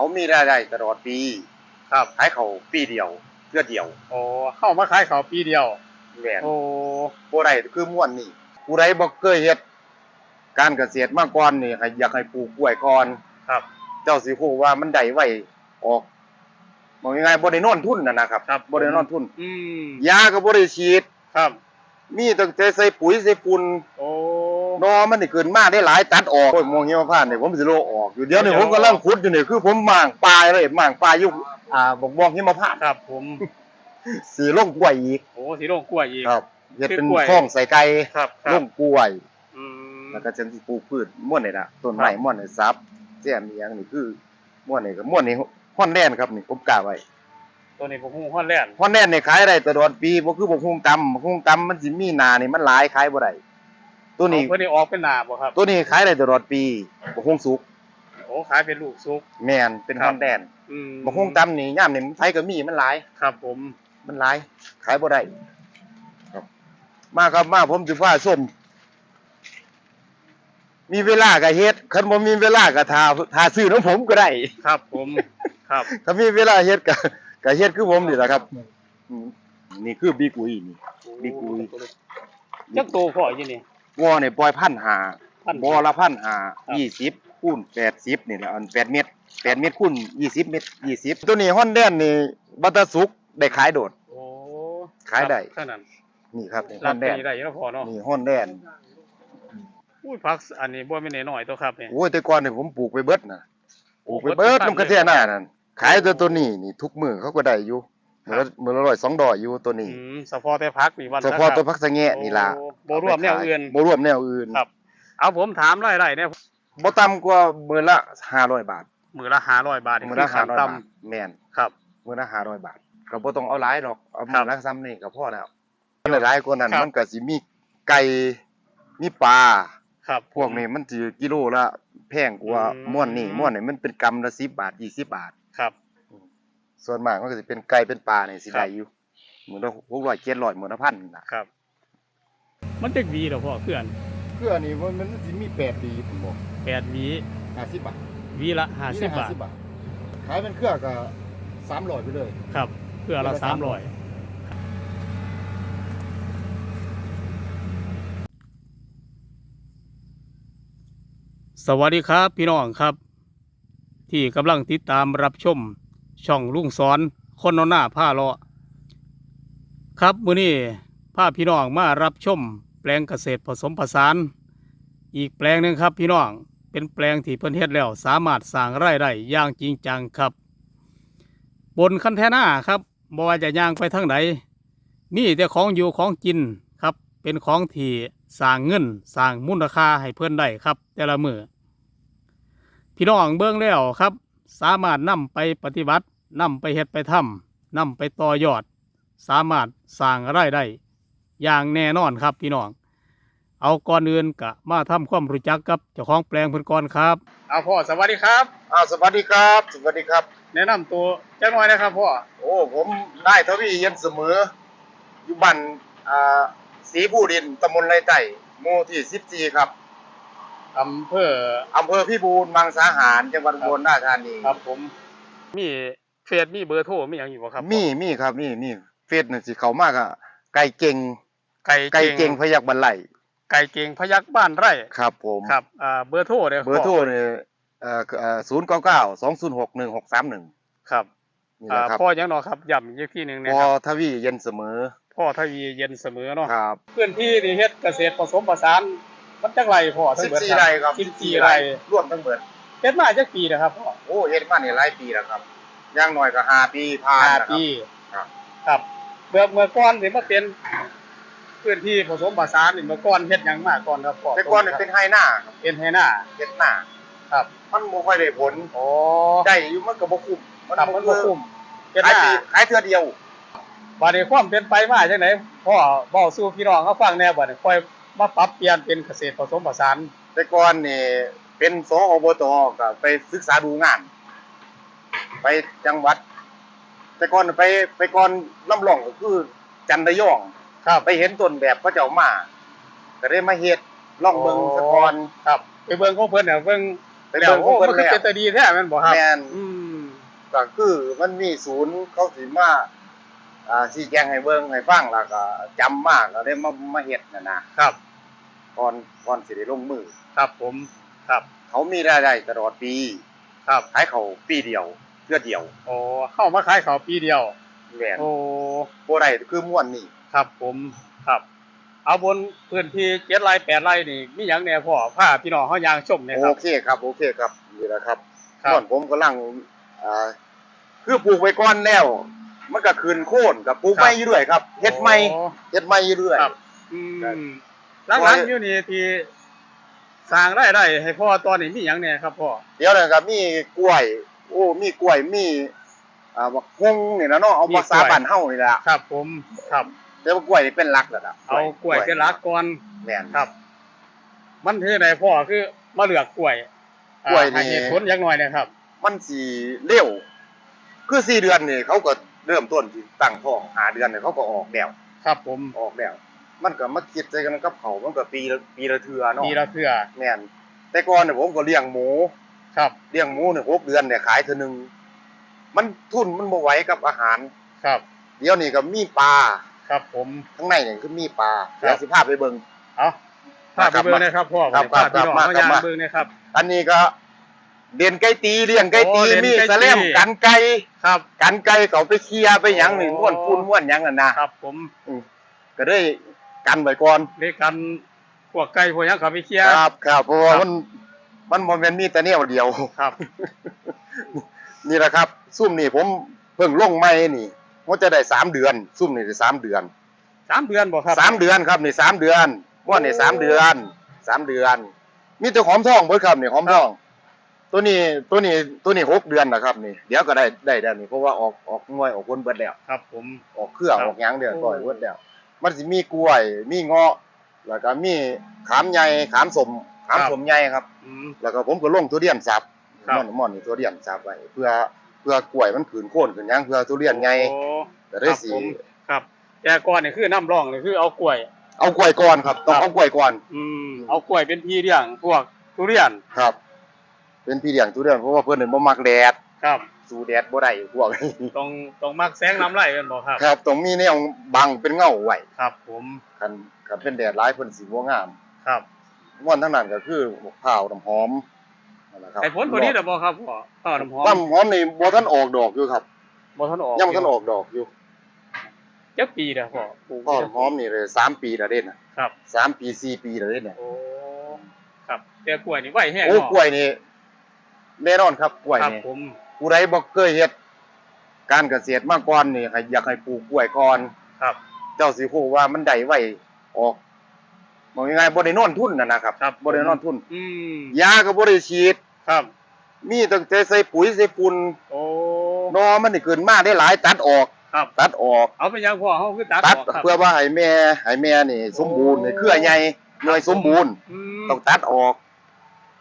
เขามีรายได้ตลอดปีครับขายเขาปีเดียวเพื่อเดียวโอ้เข้ามาขายข้าวปีเดียวแม่นโอ้ผู้ใดคือม่วนนี่ผู้ใดบ่เคยเฮ็ดการเกษตรมาก่อนนี่ให้อยากให้ปลูกกล้วยก่อนครับ เจ้าสิฮู้ว่ามันได้ไว้ออกบอกง่ายๆบ่ได้นอนทุนน่ะนะครับครับบ่ได้นอนทุนอืมยาก็บ่ได้ฉีดครับ มีตั้งแต่ใส่ปุ๋ยใส่ฝุ่นโอ้ นอมันนี่เกินมากได้หลายตัดออกโอ้ยมองเหี่ยวผ่านนี่ยผมสิโลออกอยู่เดี๋ยวนี้ผมกำลังขุดอยู่เนี่ยคือผมหม่างปลายเลยหม่างปลาอยู่อ่าบอกมองเหี่ยวผ่านครับ ผมสิลงกล้วยอีกโอ้สีโรงกล้วยอีกครับเฮ็ดเป็นคือกล้องใส่ไก่ครับลรับงกล้วยแล้วก็จังสิปลูกพืชม่วนนี่ล่ะต้นไม้ม่วนนี่ซับแจ่มอีหยังนี่คือม่วนนี่ก็ม่วนนี่ฮ้อนแน่นครับนี่ผมกล้าไว้ตัวนี้ผมฮู้ฮอดแลนด์ฮ้อนแน่นนี่ขายได้ตลอดปีบ่คือบ่ฮู้ตำบ่ฮู้ตำมันสิมีหน้านี่มันหลายขายบ่ได้ ตัวนี้ เพิ่นนี่ออกเป็นหน้าบ่ครับตัวนี้ขายได้ตลอดปีบ่ฮู้สุกโอ้ขายเป็นลูกซุก แม่นเป็นครับฮ้อนแน่นอืมบ่ฮู้ตำนี่ยามนี่มันไผก็มีมันหลาย ครับผม มันหลาย ขายบ่ได้ครับ มาครับมาผมสิพาส้ม มีเวลาก็เฮ็ดคันบ่มีเวลาก็ทาทาซื้อของผมก็ได้ ครับผม ครับ ถ้ามีเวลาเฮ็ดก็ก็เฮ็ดคือผมนี่แหละครับอืมนี่คือบีกุยนี่ บิ๊กอุย จักโตพ่ออยู่นี่ วอนี่ปล่อยพันหาพันบ่ละพันหาครับ ยี่สิบคูณแปดสิบนี่แหละอันแปดเม็ดแปดเม็ดคูณยี่สิบเม็ดยี่สิบตัวนี้ฮอนแดนนี่บัตรสุกได้ขายโดด โอ้ขายได้ครับเท่านั้นนี่ครับนี่ฮรัอบนแดนปีได้อยู่แล้วพ่อเนาะนี่ฮอนแดนอุ้ยผักอันนี้บ่แม่นน้อยๆตัวครับนี่ โอ้ยแต่ก่อนนี่ผมปลูกไปเบิดน่ะปลูกไปเบิดโอ้เบิดน้ำกระเทียหน้านั่นขายตัวตัวนี้นี่ทุกมื้อเขาก็ได้อยู่ มื้อละมื้อละร้อยสองดอกอยู่ตัวนี้อืมเฉพาะแต่ผักนี่วันเฉพาะตัวพักสะแงะนี่ล่ะโอ้บ่รวมแนวอื่นบ่รวมแนวอื่นครับ เอาผมถามรายได้เนี่ยบ่ต่ำกว่ามื้อละ500บาทมื้อละ500บาทนี่มื้อคืละอขั้น500ต่บาทแม่นำครับมื้อละ500บาทก็บ่ต้องเอาหลายดอกเอาครัมื้บอละซ้ำนี่ก็พอแล้วมันหลายกว่านั้นครับมันก็สิมีไก่มีปลาครับพวกนี้มันสิกิโลละแพงกว่าอืมม่วนนี่ม่วนนี่มันเป็นกำละ10บาท20บาทครับ ส่วนมากมันก็สิเป็นไก่เป็นปลานี่สิครับได้อยู่มื้อละ600 700มื้อละพันน่ะครับ มันจักหวีเหรอพ่อเพื่อนเพื่อนี่มันสิมี8ปีผมบอก8หวี50บาทหวีละ50บาทบาทขายเป็นเครือก็300ไปเลย ครับเพื่อละเพื่อละสามร้อยสวัสดีครับพี่น้องครับ ที่กำลังติดตามรับชม ช่องลุงสอนคนนอนหน้าผ้าเลาะครับมื้อนี้พาพี่น้องมารับชมแปลงเกษตรผสมผสาน อีกแปลงหนึ่งครับพี่น้องเป็นแปลงที่เพิ่นเฮ็ดแล้วสามารถสร้างไรายได้อย่างจริงจังครับ บนคันแทนาครับบ่ว่าจะย่างไปทางไหนมีแต่ของอยู่ของกินครับ เป็นของที่สร้างเงินสร้างมูลค่าให้เพื่อนได้ครับ แต่ละมือพี่น้องเบื้องแล้วครับ สามารถนำไปปฏิบัติ นำไปเฮ็ดไปทำนำไปต่อยอด สามารถสร้างรายได้อย่างแน่นอนครับพี่น้อง เอาก่อนอื่นกะมาทำความรู้จักกับเจ้าของแปลงเพิ่นก่อนครับเอาพ่อสวัสดีครับอ้าวสวัสดีครับ สวัสดีครับ แนะนำตัวจักหน่อยนะครับพ่อโอ้ผมได้ทวีเย็นเสมอ อยู่บ้านอ่าศรีผู้ดินตำบลไรไต่หมู่ที่ 14 ครับอำเภออำเภอพิบูลมังสาหารจังหวัดอุบลราชธานี ครับผม มี เฟซมีเบอร์โทรมีอย่างอยู่บ่ครับมีมีครับมีมีเฟซน่ะสิเข้ามากอะไก่เก่งไก่ไก่เก่งพยักบรรไลไก่เก่งพยักบ้านไร่ครับผมครับอ่าเบอร์โทรเด้อเบอร์โทรเนี่ยเอ่อเอ่อ099 206 1631ครับนี่แหอ่าละครับพ่อยังเนาะครับย้ำอีกทีหนึงนะพอครับทวีเย็นเสมอ พ่อทวีเย็นเสมอเนาะครับพื้นที่ที่เฮ็ดเกษตรผสมผสานมันจักไรพ่อทั้งเบิด14ไร่ครับ14ไร่รวมทั้งเบิดเฮ็ดมาจักปีนะครับพ่อโอ้เฮ็ดมานี่หลายปีแล้วครับอ ย่างน้อยก็ห้าปีผ่านห้านะครับ ปีครับ ครับเมื่อเมื่อก่อนสิมาเป็นพื้นที่ผสมผสานนี่เมื่อก่อนเฮ็ดหยังมาก่อนครับพ่อแต่ก่อนนี่เป็นไฮหน้าครับเป็นให้หน้าเฮ็ดหน้าครับมันบ่ค่อยได้ผลโอ้ได้อยู่มันก็บ่คุ้มครับมันบ่คุ้มเฮ็ดขายหน้าปีขายเทื่อเดียว บัดนี้ความเป็นไปมาจังไดพ่อเว้าสู่พี่น้องเขาฟังแหน่บัดนี้ค่อยมาปรับเปลี่ยนเป็นเกษตรผสมผสานแต่ก่อนนี่เป็นสอบตก็ไปศึกษาดูงาน ไปจังหวัด แต่ก่อนไปไปก่อนลำลองก็คือ จันทยองครับ ไปเห็นต้นแบบเขาเจ้ามาก็ได้มาเฮ็ดลองเบิ่งสะกอนครับ ไปเบิ่งของเพิ่นน่ะเบิ่งไปเบิ่งของเพิ่นโมันคือแล้วเป็นตาดีแท้แม่นบ่ครับ แม่นอืมก็คือมันมีศูนย์เขาสิมาอ่าชี้แจงให้เบิ่งให้ฟังแล้วก็จำมากก็ได้มามาเฮ็ดน่ะนะครับ ก่อนก่อนสิได้ลงมือ ครับผม ครับ เขามีรายได้ตลอดปีครับ ขายเขาปีเดียวเพื่อเดียวโอ้เข้ามาขายเขาวปีเดียว แม่นโอ้บ่ได้คือม่วนนี่ครับผมครับ เอาบนพื้นที่เจ็ดไร่แปดไร่นี่มีหยังแหน่พ่อผ้าพี่น้องเฮายางชมเนี่ยคโอรับเคครับ โอเคครับนี่แหละครับครับก่อนผมกำลังอ่าคือปลูกไว้ก่อนแล้ว มันก็คืนโค่นกับปลูกไม้อยู่ด้วยครับเฮ็ดไม้โอ้ เฮ็ดไม้อยู่ด้วยครับ อืครับมหลังๆอยู่นี่ที่สร้างได้ได้ให้พ่อตอนนี้มีหยังแหน่ครับพ่อเดี๋ยวนะครับมีกล้วย โอ้มีกล้วยมีอ่าบักฮงนี่นะเนาะเอามีภาษากล้วยบ้านเฮานี่แหละครับ ผมครับแต่ว่ากล้วยนี่เป็นหลักแล้วล่ะเอากล้วยเป็นหลักก่อนแม่นครับ มันเท่ไหนพ่อคือมาเลือกกล้วยอ่ากล้วยนี่ให้เหตุผลอยังหน่อยนะครับ มันสิเร็วคือ4เดือนนี่เขาก็เริ่มต้นที่ตั้งท้อง5เดือนนี่เขาก็ออกแล้วครับ ผมออกแล้วมันก็มาคิดใจกันกับเขามันก็ปีละปีละเทื่อเนาะมีละเทื่อแม่นแต่ก่อนเนี่ยผมก็เลี้ยงหมู ครับเลี้ยงหมูเนี่ย6เดือนเนี่ยขายเทื่อหนึงมันทุนมันบ่ไหวกับอาหาร ครับ เดี๋ยวนี้ก็มีปลาครับผมข้างในเนี่ยคือมีปลาครับเดี๋ยวสิพาไปเบิ่งเอาภาพไปเบิ่งนะครับพ่อครับภาพพี่น้องครับเขายางครับเบิ่งนะครับ อันนี้ก็เด่นไก่ตีเลี้ยงไก่ตีโอ้เด่นมีไก่ตีสะเล่มกันไก่ครับ กันไก่เขาไปเคลียร์ไปหยังนี่โอ้ม้วนพูนม้วนหยังนั่นนะครับ ผมก็ได้กันไว้ก่อนในกันพวกไก่พวกหยังเขาไปเคลียร์ครับครับเพราะว่าครับมัน มันบ่แม่นมีแต่แนวเดียวครับ นี่แหละครับ ซุ่มนี่ผมเพิ่งลงใหม่นี่มันจะได้สามเดือน ซุ่มนี่ได้สามเดือนสามเดือนบ่ครับสามเดือนครับนี่สามเดือนม้วนนี่สามเดือนสามเดือน มีแต่หอมทองเบิดครับนี่หอมทอง ตัวนี้ตัวนี้ตัวนี้หกเดือนนะครับ นี่ เดี๋ยวก็ได้ได้แล้วนี่เพราะว่าออกออกหน่วยออกผลเบิดแล้วครับ ผมออกเครือครับออกหยังเดือนโอ้ก่อยเบิดแล้ว มันสิมีกล้วย มีเงาะแล้วก็มีขามใหญ่ขามสม ขามครับสมใหญ่ครับ อืม แล้วก็ผมก็ลงทุเรียนสับครับ ม่อนม่อนนี่ทุเรียนสับไว้เพื่อเพื่อกล้วยมันขืนโค่นขืนหยังเพื่อทุเรียนใหญ่โอ้จะได้สิครับผมครับแต่ก่อนนี่คือน้ำร่องนี่คือเอากล้วย เอากล้วยก่อนครับต้องครับ เอากล้วยก่อนอืมเอากล้วยเป็นพี่เลี้ยงพวกทุเรียนครับ เป็นพี่เลี้ยงทุเรียนเพราะว่าเพิ่นนี่บ่มักแดดครับ สู้แดดบ่ได้พวกนี้ต้องต้องมักแสงน้ำไหลกันบ่ครับ ครับต้องมีแนวบังเป็นเงาไว้ครับผมคันคันเป็นแดดร้ายเพิ่นสิบ่งาม ครับ ม่วนทั้งนั้นก็คือมะพร้าวน้ำหอมนั่นแหละครับไอ้ผลพอดีแต่บ่ครับพ่อข้าวน้ำหอมน้ำหอมนี่บ่ทันออกดอกอยู่ครับบ่ทันออกยังบ่ทันออกดอกอยู่จักปีแล้วพ่อปลูกข้าวน้ำหอมนี่เลยสามปีแล้วเด้น่ะครับสามปีสี่ปีแล้วเด้น่ะโอ้ครับแต่กล้วยนี่ไหวแห้งโอ้เนาะกล้วยนี่แน่นอนครับกล้วยครับนี่ผมผู้ใดบ่เคยเฮ็ดการเกษตรมาก่อนนี่ให้อยากให้ปลูกกล้วยก่อนครับ เจ้าสิฮู้ว่ามันได้ไว้ออก บอกง่ายๆบ่ได้นอนทุนน่ะนะครับครับ บ่ได้นอนทุนอืมยาก็บ่ได้ฉีด ครับ มีตั้งแต่ใส่ปุ๋ยใส่ฝุ่นโอ้นอมันนี่เกินมาได้หลายตัดออก ครับ ตัดออก เอาไปยังพ่อเฮาคือตัดตัดออกครับ เพื่อว่าให้แม่ให้แม่นี่ สมบูรณ์ให้เครือใหญ่หน่วยสมบูรณ์อืมต้องตัดออก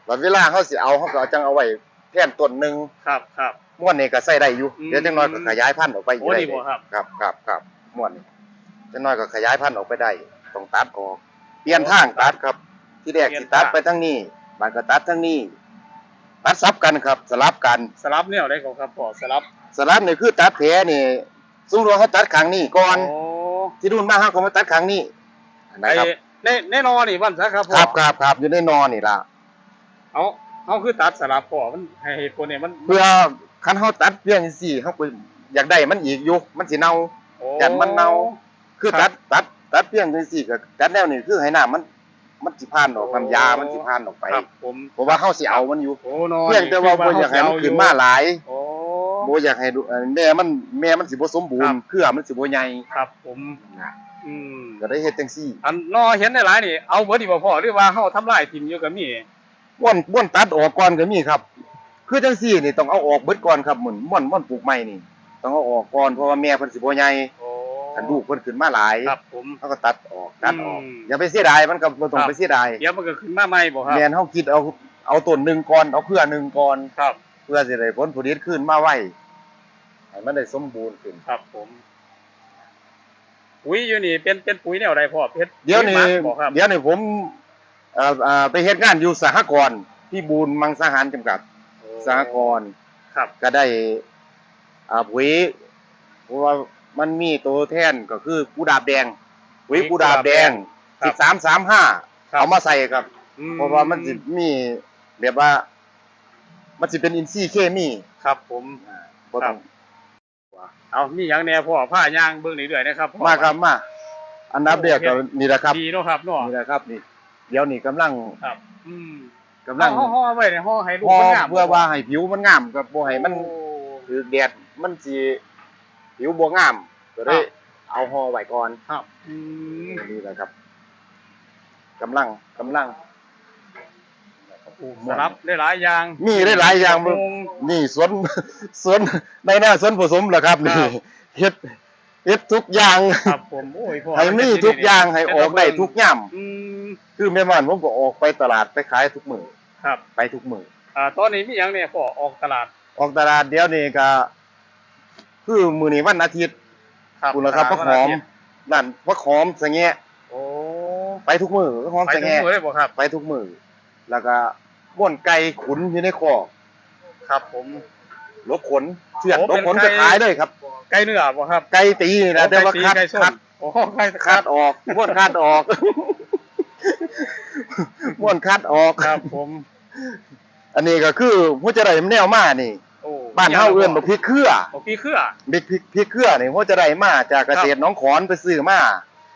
แล้วเวลาเขาสิเอาเขาก็เอาจังเอาไว้แท่นต้นหนึงครับครับ ม่วนนี่ก็ใส่ได้อยู่อืมเดี๋ยวจังน้อยก็ขยายพันธุ์ออกไปอีกโอ้ได้นี่บ่ครับ ครับครับครับม่วนนี่จังน้อยก็ขยายพันธุ์ออกไปได้ต้องตัดออกเป ลี่ยนทางตัดครับ ที่แรกเปลี่ยสินตัดทางไปทางนี้บางก็ตัดทางนี้ตัดซับกันครับ สลับกันสลับแนวได้ของครับพ่อสลับสลับนี่คือตัดแผลนี่สมมุติว่าเขาตัดข้างนี้ก่อนโอ้ที่นู่นมาเขาก็มาตัดข้างนี้นะไอ้ครับในในนอนี่วันซะครับพ่คอรับครับครับอยู่ในนอนนี่ล่ะเอาเอาคือตัดสลับพ่อมันให้เหตุผลเนี่ยมันเพื่อคันเฮาตัดเพียงสี่เฮาก็อยากได้มันอีกอยู่มันสิเน่าโอ้ยันมันเน่าคือครัตับดตัด ตัดเพียงจังซี่ก็ตัดแนวนี้คือให้น้ามัน มันสิผ่านออกน้ำยามันสิผ่านออกไปครับผมเพราะว่าเฮาสิเอามันอยู่โอ้นอเพียงแต่ว่าบ่อยากให้มันขึ้นมาหลายโอ้บ่อยากให้ดูเอ่อแม่มันแม่มันสิบ่สมบูรครัณ์บเครือมันสิบ่ใหญ่ครับ ผมนะอืมก็ได้เฮ็ดจังซี่ อันนอเห็นได้หลายนี่เอาเบิดดีบ่พ่อหรือว่าเฮาทำลายทิ่มอยู่ก็มีม่วนม่วนตัดออกก่อนก็มีครับ คือจังซี่นี่ต้องเอาออกเบิดก่อนครับหมุนม่วนม่วนปลูกใหม่นี่ต้องเอาออกก่อนเพราะว่าแม่เพิ่นสิบ่ใหญ่โอ้ คันลูกเพิ่นขึ้นมาหลายครับผม เขาก็ตัดออกตัดออกอืมอย่าไปเสียดายมันก็บ่ต้องครับ ไปเสียดายเดี๋ยวมันก็ขึ้นมาใหม่บ่ครับแม่นเฮาคิดเอาเอาต้นหนึงก่อนเอาเครือหนึงก่อนครับ เพื่อสิได้ผลผลิตขึ้นมาไวให้มันได้สมบูรณ์ขึ้น ครับผมปุ๋ยอยู่นี่เป็นเป็นปุ๋ยแนวใดพ่อเพชรเดี๋ยวนี้ปุ๋หมักบ่ครับเดี๋ยวนี้ผมเอ่อเอ่อไปเฮ็ดงานอยู่สหกรณ์พี่บูลมังสหารจำกัดสหกรณ์ครับ ก็ได้อ่าปุ๋ยเพราะว่า มันมีตัวแทนก็คือกูดาบแดงปุ๋ยกูดาบแดงครัสิบ บสามสามห้าครับเอามาใส่ครับ อืเพราะว่ามันสิมีแบบว่า มันสิเป็นอินทรีย์เคมีครับผม บ่ต้องเอามีหยังแหน่พ่อผ้ายางเบิ่งเรื่อยๆนะครับพ่อมาครับมา อันดับแรกก็นี่แหละครับ ดีเนาะครับเนาะนี่แหละครับนี่ เดี๋ยวนี้กำลังครับ อืมกำลังห่อห่อไว้ในห่อให้ลูกพอมันงามเพื่อว่าให้ผิวมันงามกับบ่ให้มันโอ้คือแดดมันสิ ผิวบ่งามก็เลยเอาห่อไว้ก่อนครับอืมนี่แหละครับกำลังกำลังสลับได้หลายอย่างมีได้หลายอย่างมงนี่สวนสวนในหน้าสวนผสมแหละครับนี่ครับเฮ็ดเฮ็ดทุกอย่างครับผมโอ้ยพ่อให้มีทุกอย่างให้ออกได้ทุกย่ํอืมคือแม่บ้านผมก็ออกไปตลาดไปขายทุกมื้อครับ ไปทุกมื้ออ่าตอนนี้มีหยังเนี่ยพ่อออกตลาด ออกตลาดเดี๋ยวนี้ก็ คือมื้อนี้วันอาทิตย์ครับคุณละครับตพัลากดหอมวันาทิตย์นั่นพักหอมสะแงะโอ้ไปทุกมื้อพักหอมไปสะถึงแงะมือได้บ่ครับ ไปทุกมื้อแล้วก็บ้วนไก่ขุนอยู่ในคอกครับผมลกขนเชือดโอ้ลกขนเป็นไก่ก็ขายเลยครับ ไก่เนื้อบ่ครับไก่ตีนี่นะแต่ว่าไก่ตีคัดไก่ส้คัมดโอ้ไก่คัดออกบ้วนคัดออกบ้วนคัดออก ครับผม อันนี้ก็คือหัวจะได้แนวมานี่โอ้ บ้านเฮาเอื้อนบ่พริกเครือบ่พี่เครือพริกพริกพริกเครือนี่หัวจะได้มาจากเกษตรหน้องขอนไปซื้อมา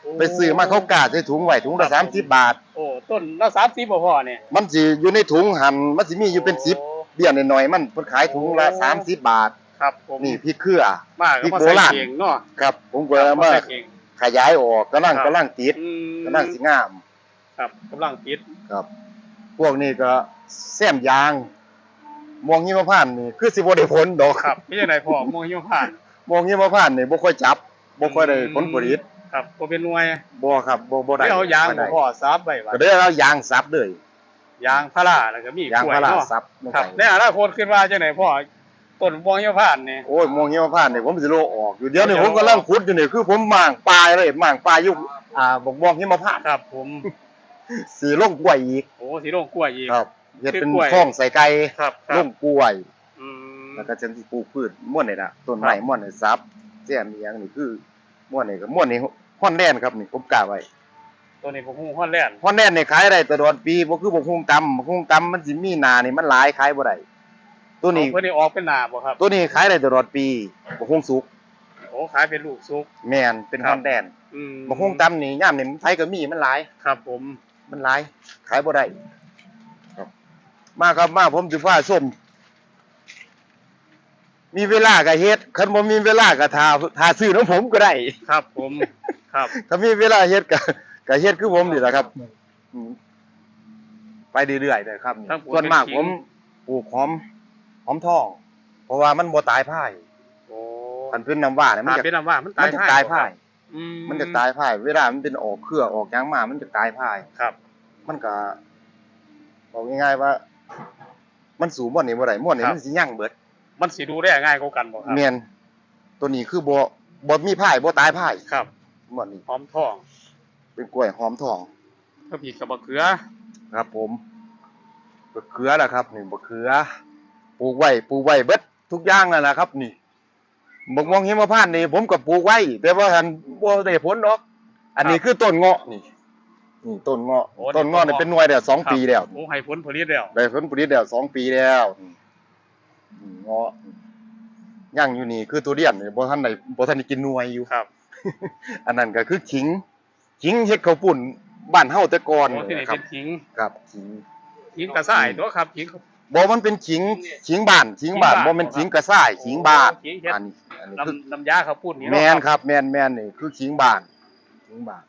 โอ้ไปซื้อมาเขากาใส่ถุงไว้ถุงละ30บาท โอ้ต้นละ30บ่พ่อเนี่ยมันสิอยู่ในถุงหั่นมันสิมีอยู่เป็น10โเบี้ยหน่อยๆมันเพิ่นขายถุงละโอ้30บาทครับผมนี่พริกเครือ มาพริก็กมาโบใส่ราณ เองเนาะครับ ผมก็ครับมาใส่เอง ขยายออกกำลังครับกำลังติดอืมกำลังสิงาม ครับกำลังปิด ครับ พวกนี้ก็แซมยาง ม่วงหิมพานต์นี่คือสิบ่ได้ผลดอกครับพี่จังไดพ่อมองหิมผ่านม่วงหิมพานต์นี่บ่ค่อยจับบ่ค่อยได้ผลผลิตครับบ่เป็นหน่วยบ่ครับบ่บ่ได้ไม่เอายางบ่บ่ได้พ่อซับไว้ว่าก็ได้เอายางซับเลยยางพาราแล้วก็มียางกล้วยพาราเนาะซับลงครับไปในอนาคตคิดว่าจังไดพ่อต้นมองหิมผ่านนี่ โอ้ยม่วงหิมพานต์นี่ผมสิโลออกอยู่เดี๋ยวนี้เดี๋ผยวมกำลังขุดอยู่นี่คือผมหม่างปลายเลยหม่างปลายอยู่อ่าบ่ม่วงหิมพานต์ครับ ผมสิลงกล้วยอีกโอ้สีลงกล้วยอีก ครับ เฮ็ดเป็นคือกล้วยท้องใส่ไก่ครับคลรับงกล้วย อืมแล้วก็จังสิปลูกพืชม่วนนี่ล่ะต้นไม้ครับม่วนนี่ซับแซ่มอีหยังนี่คือม่วนนี่ก็ม่วนนี่ฮ้อนแน่นครับนี่ผมกล้าไว้ตัวนี้ผมฮู้ฮอดแลนด์ฮ้อนแน่นนี่ขายได้ตลอดปีบ่คือบ่ฮู้ตำบ่ฮู้ตำมันสิมีหน้านี่มันหลายขายบ่ได้ตัวนี้ เพิ่นนี่ออกเป็นหน้าบ่ครับตัวนี้ขายได้ตลอดปีบ่ฮู้สุก โอ้ขายเป็นลูกซุก แม่นเป็นครับฮ้อนแน่นอืมบ่ฮู้ตำนี่ยามนี่มันไผก็มีมันหลาย ครับผมมันหลาย ขายบ่ได้ครับ มาครับมาผมสิพาชมมีเวลาก็เฮ็ดคันบ่มีเวลาก็ทาทาซื้อของผมก็ได้ ครับผม ครับ ถ้ามีเวลาเฮ็ดก็ก็เฮ็ดคือผมนี่แหละครับอืมไปเรื่อยๆเลยครับนี่ทั้งปลูกส่วนมากเป็นขิง ผมปลูกหอมหอมทอง เพราะว่ามันบ่ตายพ่ายโอ้คันเป็นน้ำว่าเนี่ยมันถ้าจะเป็นน้ำว่ามันมัตายนจะให้ตายบ่พ่ายครับอืมันจะตายพ่าย เวลามันเป็นออกเครือออกหยังมา มันจะตายพ่าย ครับ มันก็บอกง่ายๆว่า มันสูงม่วนนี่บ่ได้ม่วนนี่มันสิยั่งเบิดมันสิดูได้ง่ายกว่ากันบ่ครับแม่นตัวนี้คือบ่บ่มีพ่ายบ่ตายพ่ายครับม่วนนี่หอมทอง เป็นกล้วยหอมทองก็ผีกับบักเขือครับ ผมบะเขือล่ะครับนี่บะเขือปลูกไว้ปลูกไว้เบิดทุกอย่างนั่นแหละครับ นี่บกม่วงหิมพานต์นี่ผมก็ปลูกไว้แต่ว่าทันบ่ได้ผลดอก อันนี้คือต้นเงาะนี่ นี่ต้นเงาะต้นเงาะนี่เป็นหน่วยแล้วสองปีแล้วโอ้ให้ผลผลิตแล้วได้ผลผลิตแล้วสองปีแล้วนี่เงาะย่างอยู่นี่คือทุเรียนนี่บ่ทันได้บ่ทันได้กินหน่วยอยู่ ครับ อันนั้นก็คือขิงขิงเฮ็ดข้าวปุ้นบ้านเฮาแต่ก่อนโอ้ที่นี่ครัเป็บนขิงครับขิง ขิงกระส่ายตัวครับขิง บ่มันเป็นขิงขิงบ้านขิงบ้านขิงบ้าน บ่แม่นขิงกระส่ายขิงบ้าน ขิงเฮ็ดอันนี้อันนี้คือน้ำน้ำยาเขาวพูดนี่แม่นเนาะครับแม่นแม่นนี่คือขิงบ้านขิงบ้าน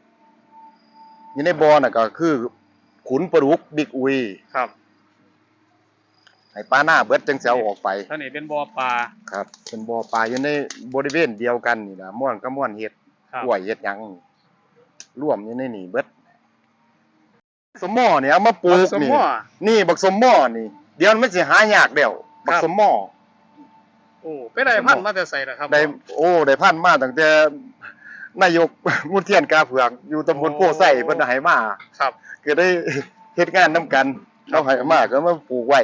อยู่ในบ่อน่ะก็คือ ขุนปลาดุกบิ๊กอุยครับให้ปลาหน้าเบิดจังสิเอาออกไป ท่านี่เป็นบ่อปลา ครับ เป็นบ่อปลาอยู่ในบริเวณเดียวกันนี่ล่ะม่วนกับม่วนเฮ็ดครับ กล้วยเฮ็ดหยังร่วมอยู่ในนี่เบิดสมหม้อนี่เอามาปลูกสมนี่หม้อนี่บักสมหม้อนี่ เดี๋ยวมันสิหายากแล้วบักครับสมหม้อ โอ้ไปได้พันธุ์มาแต่ใส่ละครับได้โอ้ได้พันมาตั้งแต่ นายก มุเทียนกาเผือกอยู่ตำบลโพไส้เพิ่นให้มาครับ ก็ได้เฮ็ดงานนํกันเราให้มาก็มาปลูกไว้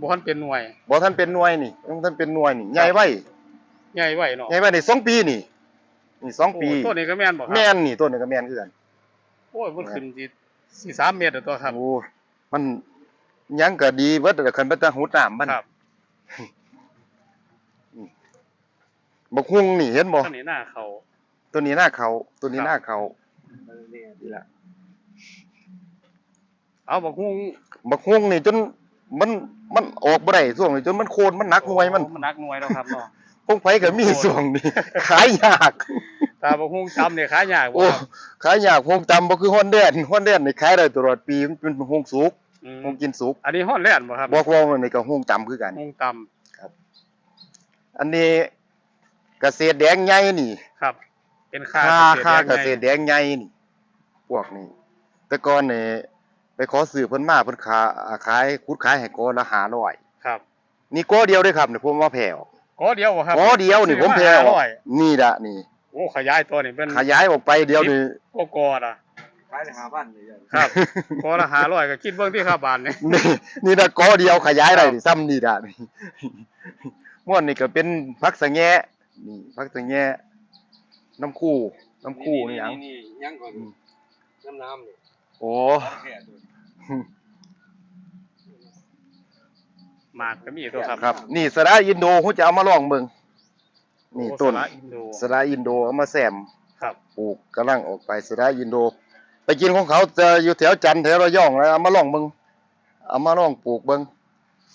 บ่ทันเป็นหน่วยบ่ทันเป็นหน่วยนี่บ่ทันเป็นหน่วยนี่ใหญ่ไว้ใหญ่ไว้เนาะใหญ่ไว้ได้สองปีนี่นี่สองปีโอ้ต้นนี้ก็แม่นบ่ครับแม่นนี่ต้นนี้ก็แม่นคือกันโอ้ยมันขึ้นสิสี่สามเมตรแล้วตัวครับโอ้มันยังก็ดีเบิดแต่คันบ่ตาหุดน้ำมันครับบักฮุงนี่เห็นบ่ต้นนี้หน้าเขา ตัวนี้หน้าเขาตัวนี้ครับหน้าเขานี่ละเอาบักฮุงบักฮุงนี่จนมันมันออกบ่ได้ช่วงนี้จนมันโคนมันหนักหน่วยมันมันหนักหน่วยแล้วครับเนาะพงไผก็มีช่วงนี้ขายยากตาบักฮุงจำเนี่ยขายยากบ่โอ้ครับขายยากพงจำบ่คือฮอนแดนฮอนแดนนี่ขายได้ตลอดปีมันเป็นฮงสุกอืมฮงกินสุกอันนี้ฮ้อนแลนบ่ครับบอกว่ามันนี่ก็ฮงจำคือกันฮุงตำอันนี้เกษตรแดงใหญ่นี่ครับ เป็นค่าค่าค่าเกษเกษตตรรแดงใหญ่นี่พวกนี้ แต่ก่อนนี่ไปขอซื้อเพิ่นมาเพิ่นขาขายขุดขายให้กอละ500ครับ นี่กอเดียวเด้อครับนี่ผมว่าแผ่วก็เดียวบ่ครับกอเดียวนี่ผมแผ่วซื้อมาห้าร้อยนี่ล่ะนี่โอ้ขยายตัวนี่เป็นขยายออกไปเดียวนี่ก็กอดอะขายได้หาบ้านเลยครับกอละ500ก็คิดเบิ่งที่ค่าบ้านนี่นี่นี่นะกอเดียวขยายได้นี่ซ้ำนี่ล่ะนี่ม่วนนี่ก็เป็นพักสะแงะนี่พักสะแงะ น้ำคู่น้ำคู่นี่หยัง นี่ยังก่อนน้ำน้ำนี่โอ้แค่ตัวหมากก็มีตัวครับครับ นี่สระอินโดเขาจะเอามาลองเบิ่งนี่โอ้ต้นสาระอินโด สระอินโดเอามาแซมครับ ปลูกกำลังออกไปสระอินโด ไปกินของเขาจะอยู่แถวจันทร์แถวระยองแล้วเอามาลองเบิ่งเอามาลองปลูกเบิ่ง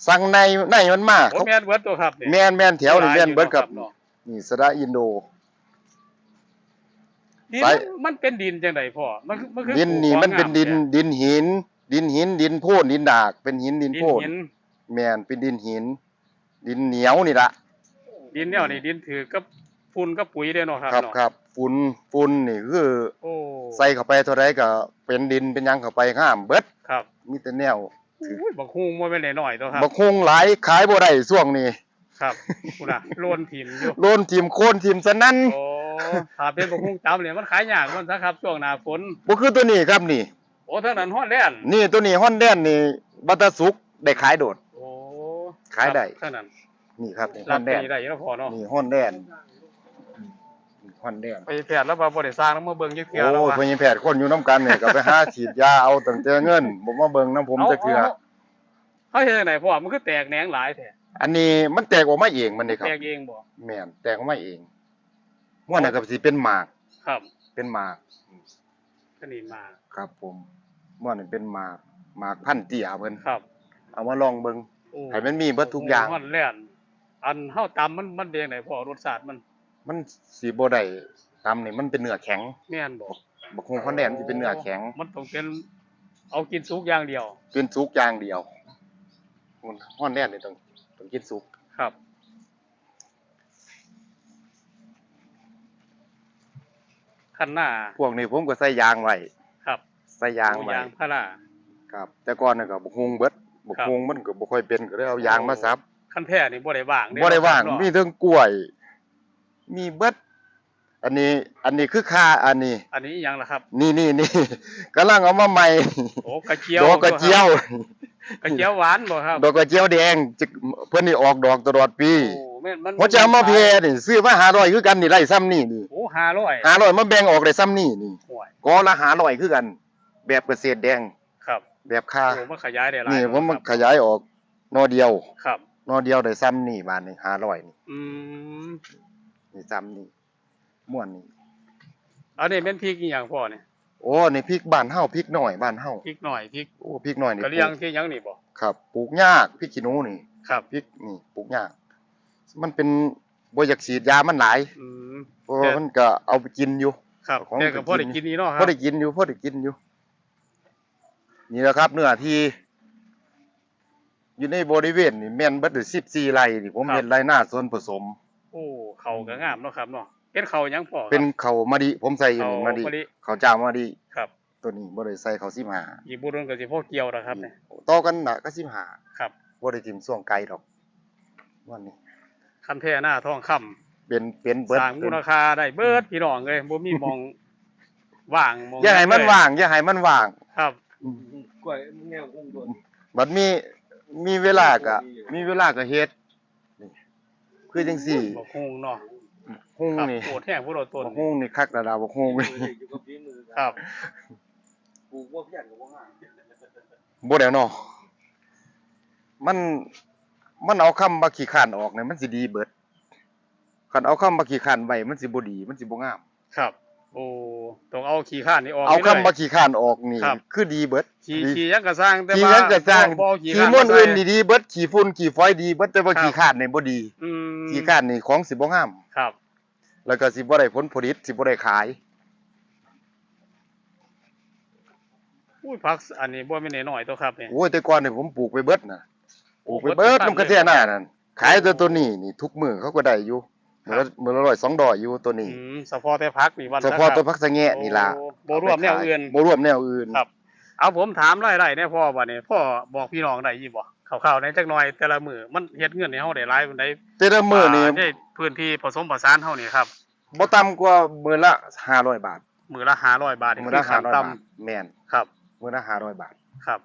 สั่งในในมันมากโอ้เขาแม่นเบิดตัวครับนี่แม่นแม่นแถวนี่แม่นเบิดกับหลายอยู่เนาะนี่สระอินโด ดินไปมันเป็นดินจังไดพ่อมันคือมันคือดินนี่มันเป็นดินปลูกดินหิน ดินหิน ดินโพนดินดาก เป็นหินดินดิโพนนหินแม่นเป็นดินหิน ดินเหนียวนี่ละดินเนี่ยนี่ดินถือกับฝุ่นกับปุ๋ยเด้เนาะครับครับเนาะครับฝุ่นฝุ่นนี่คือโอ้ใส่เข้าไปเท่าไรก็เป็นดินเป็นหยังเข้าไปห้ามเบิดครับมีแต่แนวอุ้ยบักฮุงบ่แม่นน้อยๆตัวครับบักฮุงหลายขายบ่ได้ช่วงนี้ ครับคุณน่ะโลนถิ่มอยู่โลนทีมโคนทีมสนั่นโอ้ ถ้าเป็นบักฮุงตำเนี่ยมันขายยากมันซะครับช่วงหน้าฝนบ่คือตัวนี้ครับนี่ โอ้เท่านั้นฮอดแลนด์นี่ตัวนี้ฮอนแดนนี่บัตรสุกได้ขายโดด โอ้ขายได้ เท่านั้นนี่ครับนี่ฮรัอบนแดนปีได้อยู่แล้วพอเนาะนี่ฮอนแดนฮอนแดนไปแพทย์แล้วบ่ได้สร้างแล้วมาเบิ่งจักเทื่อแล้วโอ้ว่าพยาแพทย์คนอยู่น้ำกันเนี่ยก็ไปหาฉีดยาเอาตั้งแต่เงินผมมาเบิ่งน้ำผมจะเกลือเฮาเฮ็ดจังไดพ่อมันคือแตกแหนงหลายแท้อันนี้มันแตกออกมาเองมันนี่ครับ แตกเองบ่ แม่นแตกออกมาเอง ม่วนน่ะก็สิเป็นหมาก ครับเป็นหมาก ก็นี่มาครับผมม่วนนี่เป็นหมาก หมากพันธุ์เตี้ยเพิ่นครับเอามาลองเบิ่งโอ้ให้มันมีเบิดทุกอย่างฮอดแลนด์อันเฮาตำมันมันเป็นจังไดพ่อรสชาติมันมันสิบ่ได้ตำนี่มันเป็นเนื้อแข็งแม่นบ่บักฮงคอนแดนมันสิเป็นเนื้อแข็งมันต้องเป็นเอากินสุกอย่างเดียว เป็นสุกอย่างเดียวฮอนแดนนี่ต้องต้องกินสุกครับ คันหน้าพวกนี้ผมก็ใส่ยางไว้ครับใส่ยางไว้ยางพาราครับ แต่ก่อนน่ะก็บักฮงเบิดบักครับฮงมันก็บ่ค่อยเป็นก็เลยเอายางมาซับคันแพ้นี่บ่ได้ว่างเบ่ได้ว่างเนะมีเทั้งกล้วย มีเบิดอันนี้ อันนี้คือค่าอันนี้ อันนี้อิหยังล่ะครับ นี่นี่นี่กำลังเอามาใหม่โอ้กระเจียวดอกกระเจียวกระเจียวหวานบ่ครับดอกกระเจียวแดงจะเพิ่นนี่ออกดอกตลอดปีโอ้แม่นมันเพราะจะเอามาเพนี่ซื้อมา500คือกันนี่ได้ซ้ำนี่นี่โอ้ 500 500มาแบ่งออกได้ซ้ำนี่นี่ห่วยกอละ500คือกัน แบบเกษตรแดง ครับแบบค่าโอ้มันขยายได้หลายนี่ผมมันครับขยายออกนอเดียวครับนอเดียวได้ซ้ำนี่บาทนี่500นี่อืมนี่ซ้ำนี่ม่วนนี่อันนี้เป็นพริกอีหยังพ่อเนี่ยโอ้นี่พริกบ้านเฮาพริกหน่อยบ้านเฮาพริกหน่อยพริกโอ้พริกหน่อยนี่กะเลียงที่หยังนี่บ่ครับปลูกยากพริกขี้หนูนี่ครับพริกนี่ปลูกยาก มันเป็น บ่อยากฉีดยามันหลายอืม เพราะว่ามันก็เอาไปกินอยู่ ครับของแต่ก็พอได้กินนี่เนาะคพรัอบได้กินอยู่พอได้กินอยู่ นี่แหละครับเนื้อที่ อยู่ในบริเวณนี่แม่นเบิดสิบสี่ไร่นี่ผมเห็นไรหน้าส่วนผสม โอ้เขาก็งามเนาะครับเนาะเป็นเขาหยังพ่อครับ เป็นเขาวมะดิผมใส่อยู่นี่เขามะดิมะลิเขาวเจ้ามะดิครับตัวนี้บ่ได้ใส่เขาวสิบห้าอีกบุรุษก็สิพ่อเกี่ยวนะครับเนี่ยต่อกันน่ะก็สิบห้าครับ บ่ได้ทิมส่วงไกลดอกวันนี้ คันแท้หน้าทองคำเป็นเป็นเบิดสร้างมูลค่าได้เบิดพี่น้องเลยบ่มีหมองว่างหมองอย่าให้มันเลยว่างอย่าให้มันว่าง ครับ กล้วยแง่กุ้งตัวบัดมีมีเวลาก็มีเวลาก็เฮ็ดนี่คือจังซี่บ่คงเนาะฮุงครับนี่โคตรแห้งผู้โดดต้นบักฮุงนี่คักระดาบักฮุงนี่อยู่กับฝีมือครับ ปลูกว่าเพี้ยนกับว่าง่ายบ่แล้วเนาะมัน มันเอาคำว่าขี้ข้านออกเนี่ยมันสิดีเบิดคันเอาคำว่าขี้ข้านไว้มันสิบ่ดี มันสิบ่งาม ครับ โอ้ต้องเอาขี้ข้านนี่ออกเอานี่คำเลยว่าขี้ข้านออกนี่ครับ คือดีเบิดขี้ดี ขี้ยังกระสร้างแต่ขี้ว่าหยังก็สร้างบ่เอาขี้ขี้ข้านม่วนมาใส่อื่นนี่ดีเบิดขี้ฝุ่นขี้ฝอยดีเบิดแต่ว่าครับขี้ข้านนี่บ่ดีอืมขี้ข้านนี่ของสิบ่งาม ครับ แล้วก็สิบ่ได้ผลผลิตสิบ่ได้ขาย อุ้ยผักอันนี้บ่แม่นน้อยๆตัวครับนี่โอ้ยแต่ก่อนนี่ผมปลูกไปเบิดน่ะ ปลูกไปเบิเบิดดทุกน้ำกระพันเทียเลยหน้านั่นขายตัวตัวนี้นี่ทุกมื้อเขาก็ได้อยู่ครัมื้อบละมื้อละร้อยสองดอยอยู่ตัวนี้อืมเฉพาะแต่ผักนี่วันเฉพาะตัวพักสะแงะนี่ล่ะโอ้บ่รวมแนวอื่นบ่รวมแนวอื่นครับเอาผมถามรายได้แน่พ่อบัดนี้พ่อบอกพี่น้องได้ยี่บ่คร่าวๆในจักหน่อยแต่ละมื้อมันเฮ็ดเงินให้เฮาได้หลายปานใดแต่ละมื้อนี่าในพื้นที่ผสมผสานเฮานี่ครับบ่ต่ำกว่ามื้อละ500บาทมื้อละ500บาทนี่มื้อคืละอขั้น500ต่ำบาทแม่นครับมื้อละ500บาทครับ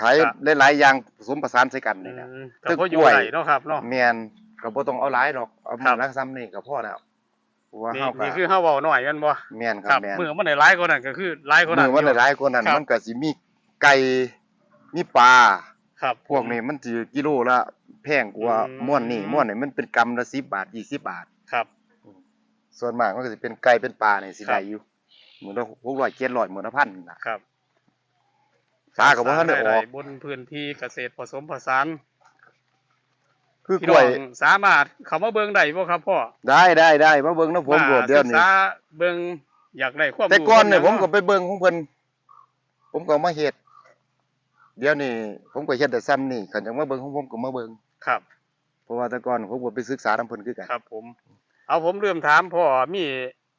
ขายครับ หลายๆอย่างผสมผสานใส่กันอืนี่นะมตึก็กพออยู่กล้วยได้เนาะครับเนาะ แม่นก็บ่ต้องเอาหลายดอกเอาครัมื้บอละซ้ำนี่ก็พอแล้วเพราะว่านี่เฮาก็นี่คือเฮาเว้าน้อยกันบ่แม่นคครัรับบแม่นมื้อมันได้หลายกว่านั้นก็คือหลายกว่ามื้นั้นอมันอยู่หลายๆกว่านั้นครับ มันก็สิมีไก่มีปลาครับ พวกนี้มันสิกิโลละแพงกว่าอืม ม่วนนี่ม่วนนี่มันเป็นกรัมละ10บาท20บาท ครับ ส่วนมากมันก็สิเป็นไก่เป็นปลานี่สิครับ ได้อยู่มื้อละ600 700มื้อละพันน่ะ ครับ ปลาก็บ่ทันได้ออกบนพื้นที่เกษตรผสมผสานคือกพี่ล้น้วอยงสามารถเข้ามาเบิ่งได้บ่ครับพ่อได้ได้ได้มาเบิ่งน้ำผมโดดเดียวศึกนี้ษาเบิ่งอยากได้ความรู้แต่ก่อนเนี่ยผมาะก็ไปเบิ่งของเพิ่นผมก็มาเฮ็ดเดี๋ยวนี้ผมก็เฮ็ดแต่ซ้ำนี่คันจังมาเบิ่งของผมก็มาเบิ่งครับ เพราะว่าแต่ก่อนผมก็ไปศึกษานำเพิ่นคือกันครับผม เอาผมเริ่มถามพ่อมี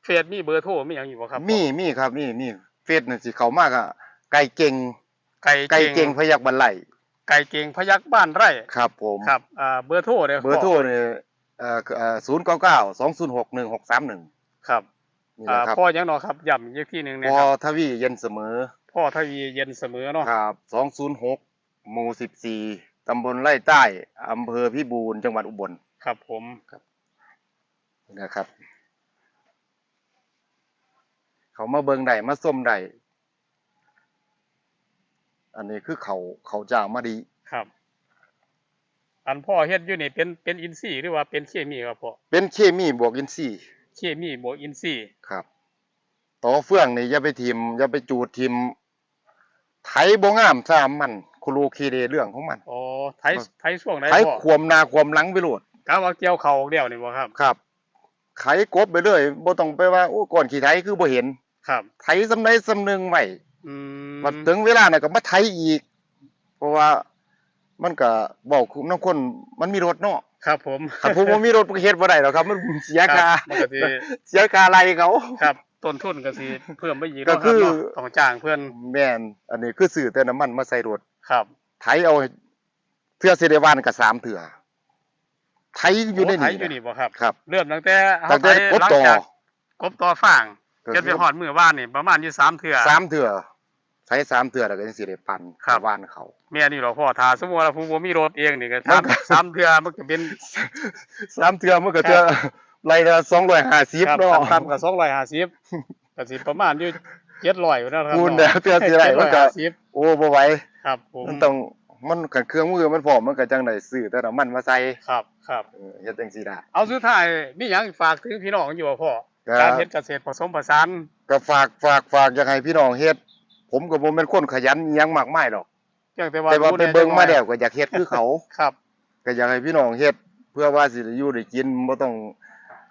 เฟซมีเบอร์โทรมีหยังอยู่บ่ครับมีมีครับมีมีเฟซน่ะสิเข้ามากอะไก่เก่ง ไก่ไก่เก่งพยักบันไลไก่เก่งพยักบ้านไร่ครับผมครับอ่าเบอร์โทรเด้อเบอร์โทรนี่เอ่อเอ่อ099 206 1631ครับนี่อ่าแหละครับพ่อยังเนาะครับย้ำอีกทีหนึงนะพอครับทวีเย็นเสมอ พ่อทวีเย็นเสมอเนาะครับ206หมู่14ตำบลไร่ใต้อำเภอพิบูลจังหวัดอุบลครับผมนะครับ เขามาเบิงได้มาส้มได้ อันนี้คือเขาเขาจ้างมาดีครับ อันพ่อเฮ็ดอยู่นี่เป็นเป็นอินทรีย์หรือว่าเป็นเคมีครับพ่อเป็นเคมีบวกอินทรีย์เคมีบวกอินทรีย์ครับต่อเฟื่องนี่อย่าไปทิมอย่าไปจูดทิมไถบ่งามซามมันคุรูคีเดเรื่องของมันอ๋อไทยไทยช่วงไหนไถพ่อความหนาความหลังไปโลดกะว่าเกี่ยวเขาเดียวนี่บ่ครับครับไถกบไปเลยบ่ต้องไปว่าโอ้ก่อนขี้ไถคือบ่เห็นครับ ไถสำใดสำหนึงไว้อืม มาถึงเวลาเนี่ยก็มาไถอีก เพราะว่ามันก็บอกคุณน้องคนมันมีรถเนาะครับผมถ้าผมบ่มีรถมันก็เฮ็ดบ่ได้หรอกครับ มันเสียค่ารับมันก็สิเสียค่าอะไรเขาครับต้นทุนก็สิเพิ่มไปอีกก็เนาะคืครับอเนาะต้องจ้างเพิ่นแม่นอันนี้คือซื้อแต่น้ำมันมาใส่รถครับ ไถเอาเทื่อสิได้วานก็สามเทื่อไถอยู่ในโไทยนี่อยู่นี่บ่ครับครับ เริ่มตั้งแต่เฮาตั้งแต่ไถกบหลังต่อจากกบต่อฟางก็จนไปฮอดมื้อว่านนี่ประมาณอยู่สามเทื่อสามเทื่อ ไถสามเทื่อแล้วก็จังสิได้ปั่นครับวานเขา แม่นี่หรอกพ่อถ้าสมมุติว่าผู้บ่มีรถเองนี่ก็มันสามก็สามเทื่อมันก็เป็นสามเทื่อมันก็เทื่อไรละ250ครับเนาะต่ำๆก็250ก็สิประมาณอยู่700อยู่แล้วครับคูณเนาะแล้วเทื่อสิได้มันก็750โอ้บ่ไหวครับผมมันต้องมันกับเครื่องมือมันพร้อมมันก็จังได้ซื้อแต่น้ำมันมาใส่ครับครับ เออเฮ็ดจังซี่ล่ะเอาสุดท้ายมีหยังฝากถึงพี่น้องอยู่บ่พ่อก็การเฮ็ดเกษตรผสมผสาน ก็ฝากฝากฝากอยากให้พี่น้องเฮ็ด ผมก็บ่แม่นคนขยันอิหยังมากมายหรอกเพียงแต่ว่าแต่ว่ารู้ไปแน่เบิ่งมาจัแล้วหน่อยก็อยากเฮ็ดคือเขา ครับ ก็อยากให้พี่น้องเฮ็ดเพื่อว่าสิได้อยู่ได้กินบ่ต้อง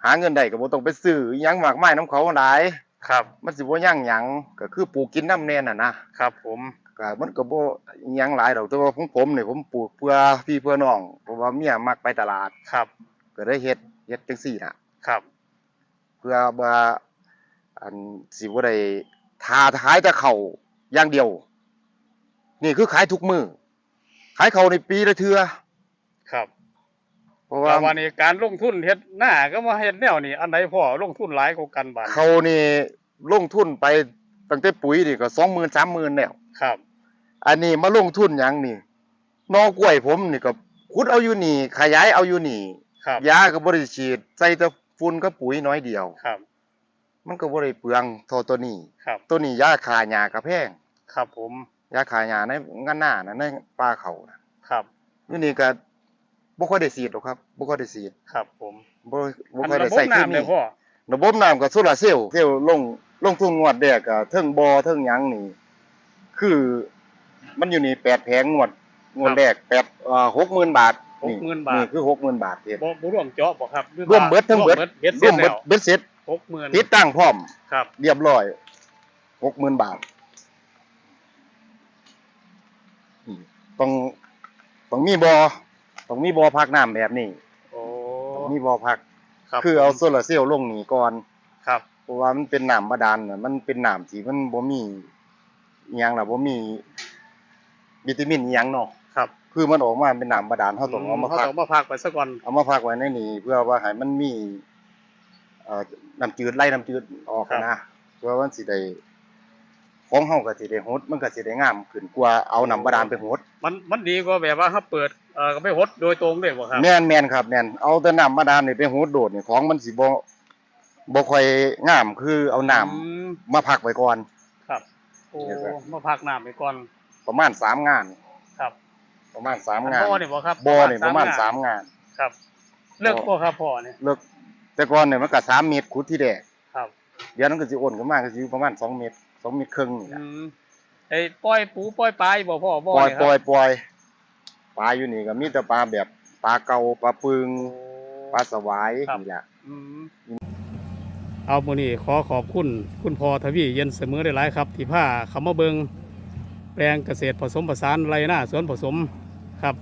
หาเงินได้ก็บ่ต้องไปซื้ออิหยังมากมายนํเขาหลาย ครับ มันสิบ่ยั่งหยังก็คือปลูกกินน้ำแน่น่ะนะครับผม ก็มันก็บ่อิหยังหลายดอกแต่ว่าของผมนี่ผมปลูกเพื่อพี่เพื่อน้องเพราะว่าเมียมักไปตลาด ครับ ก็ได้เฮ็ดเฮ็ดจังซี่น่ะ ครับ เพื่อว่าอันสิบ่ได้ทาขายแต่เขาว อย่างเดียว นี่คือขายทุกมือ ขายเขาวในปีละเทื่อครับเพราะว่าว่าวันนี้การลงทุนเฮ็ดหน้าก็มาเฮ็ดแนวนี้อันใดพ่อลงทุนหลายกว่ากันบาดเขาวนี่ลงทุนไปตั้งแต่ปุ๋ยนี่ก็20,000 30,000แล้วครับ อันนี้มาลงทุนหยังนี่นอกล้วยผมนี่ก็ขุดเอาอยู่นี่ ขยายเอาอยู่นี่ครับยาก็บ่ได้ฉีดใส่แต่ฝุ่นกับปุ๋ยน้อยเดียวครับ มันก็บ่ได้เปลืองเท่าตัวนี้ ครับ ตัวนี้ยาฆ่าหญ้าก็แพงครับผม ยาฆ่าหญ้าในงานหน้าน่ะในป่าเขาน่ะครับอยู่นี่ก็บ่ค่อยได้ฉีดหรอกครับบ่ค่อยได้ฉีดครับ ผมบ่บ่อันค่อยได้ระบบใส่เคน้ำมีเลยพ่อระบบน้ำก็โซลาร์เซลล์เซลล์ลงลงทุนงวดแรกก็เทิงบ่อเทิงหยังนี่ คือมันอยู่นี่8แผงงวดงวดแรก8เอ่อ60,000บาทหกหมื่นบาทนี่คือ60,000บาทเฮ็ดบ่บ่รวมเจาะบ่ครับหอรวมเบิดทั้งเบิดรวมเบ็ดรเสร็วจมแล้วเบ็ดเสร็จ หกหมื่นติดตั้งพร้อม ครับ เรียบร้อย60,000บาทอืมต้องต้องมีบ่อต้องมีบ่อพักน้ำแบบนี้โอ้ต้องมีบ่อพักครับคือเอาโซลาร์เซลล์ลงนี่ก่อนครับ เพราะว่ามันเป็นน้ำบาดาลน่ะมันเป็นน้ำที่มันบ่มีอิหยังล่ะบ่มีวิตามินอิหยังเนาะครับคือมันออกมาเป็นน้ำบาดาลเฮาต้องเอามาเขาพัก ต้องมาพักไปซะก่อนเอามาพักไว้ในนี้เพื่อว่าให้มันมี เอ่อน้ำจืดไล่น้ำจืดออกนะเพื่อว่ามันสิได้ของเฮาก็สิได้ฮดมันก็สิได้งามขึ้นกว่าเอาน้ำบาดาลไปฮดมันมันดีกว่าแบบว่าเขาเปิดเอ่อก็ไปหดโดยตรงเลยบ่ครับ แม่นแม่นครับแม่นเอาแต่น้ำบาดาลนี่ไปฮดโดดนี่ของมันสิบ่บ่ค่อยงามคือเอาน้ำ อืมมาพักไว้ก่อน ครับ โอ้เดี๋ยวก่อนมาพักน้ำไปก่อน ประมาณสามงาน ครับประมาณสามอันงานพ่อเนี่ยบ่ครับบ่อนี่ประมาณสามงาน ครับ เลิกพ่อครับพ่อเนี่ยเลิก แต่ก่อนเนี่ยมันก็สามเมตรขุดที่แดกครับ เดี๋ยวนั้นก็สิโอนขึ้นมาก็สิอยู่ประมาณสองเมตรสองเมตรครึ่งนี่อืล่ะมไอ้ปล่อยปูปล่อยปลาอยู่บ่พ่อบ่ปล่อยเนี่ปล่อยครับปล่อยปลาอยู่นี่ก็มีแต่ปลาแบบปลาเก่าปลาปึงโอ้ปลาสวายครับนี่แหละ อืม เอามื้อนี้ขอขอบคุณคุณพ่อทวีเย็นเสมอได้หลายครับ ที่พาเขามาเบิงแปลงเกษตรผสมผสานไรหน้าสวนผสมครับ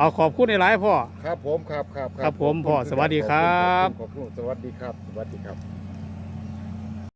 เอาขอบคุณในหลายๆพ่อ ครับผมครับครับครับผมพ่อสวัสดีครับ ขอบคุณสวัสดีครับ สวัสดีครับ